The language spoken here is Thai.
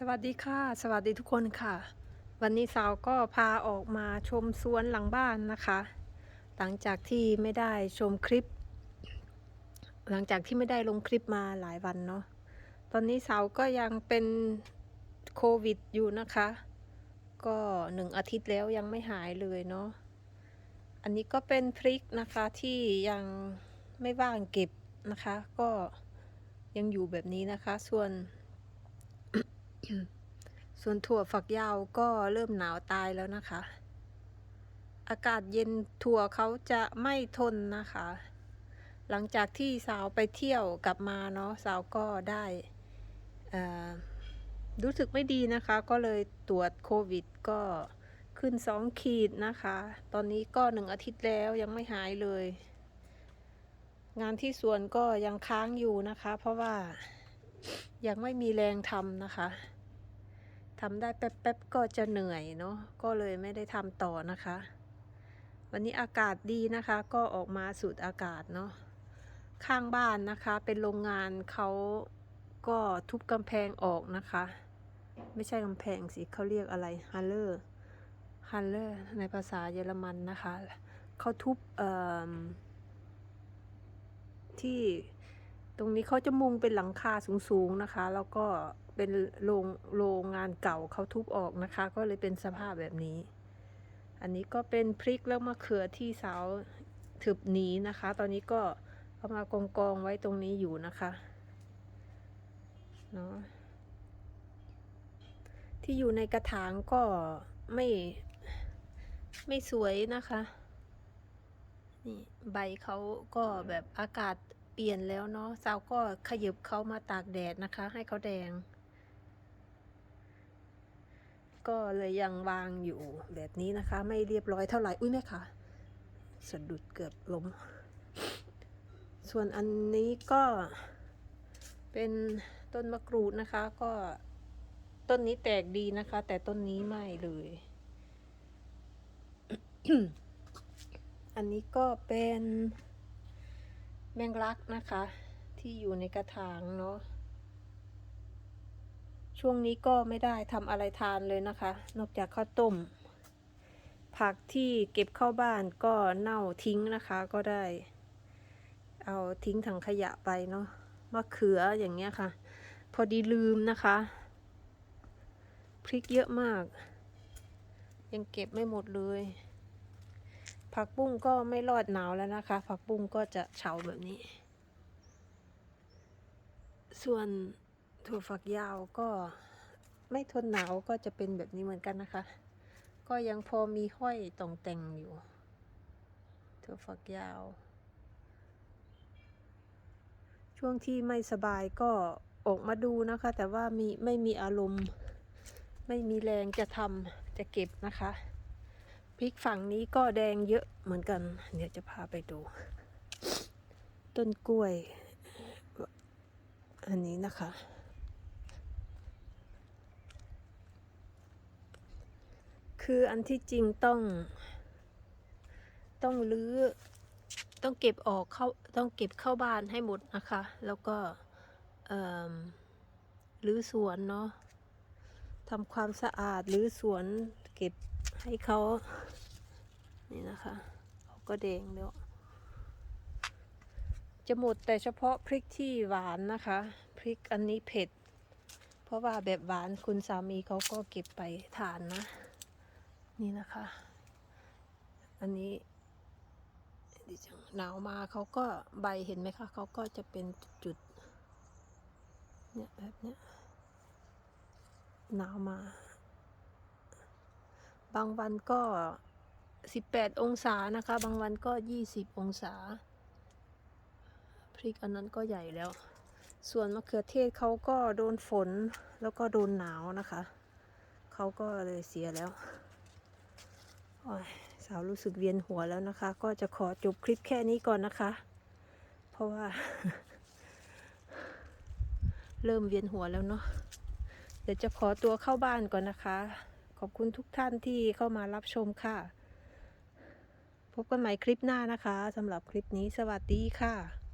สวัสดีค่ะ สวัสดีทุกคนค่ะ วันนี้สาวก็พาออกมาชมสวนหลังบ้านนะคะ หลังจากที่ไม่ได้ชมคลิป หลังจากที่ไม่ได้ลงคลิปมาหลายวันเนาะตอนนี้สาวก็ยังเป็นโควิดอยู่นะคะ ก็หนึ่งอาทิตย์แล้วยังไม่หายเลยเนาะอันนี้ก็เป็นพริกนะคะที่ยังไม่ว่างเก็บนะคะ ก็ยังอยู่แบบนี้นะคะส่วน ส่วนถั่วฝักยาวก็เริ่มหนาวตายแล้วนะคะ อากาศเย็นถั่วเขาจะไม่ทนนะคะ หลังจากที่สาวไปเที่ยวกลับมาเนาะสาวก็ได้รู้สึกไม่ดีนะคะ ก็เลยตรวจโควิดก็ขึ้นสองขีดนะคะ ตอนนี้ก็หนึ่งอาทิตย์แล้วยังไม่หายเลย งานที่สวนก็ยังค้างอยู่นะคะ เพราะว่ายังไม่มีแรงทำนะคะ ทำได้แป๊บๆก็จะเหนื่อยเนาะก็เลยไม่ได้ทำต่อนะคะ วันนี้อากาศดีนะคะ ก็ออกมาสูดอากาศเนาะข้างบ้านนะคะ เป็นโรงงานเขาก็ทุบกำแพงออกนะคะ ไม่ใช่กำแพงสิเขาเรียกอะไรฮัลเลอร์ฮัลเลอร์ในภาษาเยอรมันนะคะเขาทุบเอ่อที่ ตรงนี้เขาจะมุงเป็นหลังคาสูงๆนะคะ แล้วก็เป็นโรงโรงงานเก่าเขาทุบออกนะคะ ก็เลยเป็นสภาพแบบนี้ อันนี้ก็เป็นพริกแล้วมะเขือที่สาวถึบหนีนะคะ ตอนนี้ก็เอามากองกองไว้ตรงนี้อยู่นะคะเนาะที่อยู่ในกระถางก็ไม่ไม่สวยนะคะ นี่ใบเขาก็แบบอากาศ เปลี่ยนแล้วเนาะสาวก็ขยบเขามาตากแดดนะคะ ให้เขาแดง ก็เลยยังวางอยู่แบบนี้นะคะ ไม่เรียบร้อยเท่าไหร่อุ้ยแม่ค่ะสะดุดเกือบล้ม ส่วนอันนี้ก็เป็นต้นมะกรูดนะคะ ก็ต้นนี้แตกดีนะคะ แต่ต้นนี้ไม่เลย อันนี้ก็เป็น แมงลักนะคะ ที่อยู่ในกระถางเนาะช่วงนี้ก็ไม่ได้ทำอะไรทานเลยนะคะ นอกจากข้าวต้ม ผักที่เก็บเข้าบ้านก็เน่าทิ้งนะคะก็ได้ เอาทิ้งถังขยะไปเนาะมะเขืออย่างเงี้ยค่ะ พอดีลืมนะคะพริกเยอะมาก ยังเก็บไม่หมดเลย ผักบุ้งก็ไม่รอดหนาวแล้วนะคะ ผักบุ้งก็จะเฉาแบบนี้ ส่วนถั่วฝักยาวก็ไม่ทนหนาวก็จะเป็นแบบนี้เหมือนกันนะคะ ก็ยังพอมีห้อยต่องแต่งอยู่ ถั่วฝักยาว ช่วงที่ไม่สบายก็ออกมาดูนะคะ แต่ว่ามีไม่มีอารมณ์ ไม่มีแรงจะทำจะเก็บนะคะ พริกฝั่งนี้ก็แดงเยอะเหมือนกัน เดี๋ยวจะพาไปดู ต้นกล้วย อันนี้นะคะ คืออันที่จริงต้อง ต้องรื้อ ต้องเก็บออกเข้า ต้องเก็บเข้าบ้านให้หมดนะคะ แล้วก็เอ่อรื้อสวนเนาะทำความสะอาดรื้อสวนเก็บ ให้เขานี่นะคะเขาก็แดงแล้วจะหมดแต่เฉพาะพริกที่หวานนะคะ พริกอันนี้เผ็ด เพราะว่าแบบหวานคุณสามีเขาก็เก็บไปทานนะ นี่นะคะ อันนี้ดิจังหนาวมาเขาก็ใบเห็นไหมคะเขาก็จะเป็นจุดเนี่ยแบบเนี้ยหนาวมา บางวันก็ 18 องศานะคะ บางวันก็ 20 องศา พริกอันนั้นก็ใหญ่แล้ว ส่วนมะเขือเทศเขาก็โดนฝนแล้วก็โดนหนาวนะคะ เขาก็เลยเสียแล้วสาวรู้สึกเวียนหัวแล้วนะคะ ก็จะขอจบคลิปแค่นี้ก่อนนะคะ เพราะว่า เริ่มเวียนหัวแล้วเนาะเดี๋ยวจะขอตัวเข้าบ้านก่อนนะคะ ขอบคุณทุกท่านที่เข้ามารับชมค่ะ พบกันใหม่คลิปหน้านะคะสำหรับคลิปนี้สวัสดีค่ะ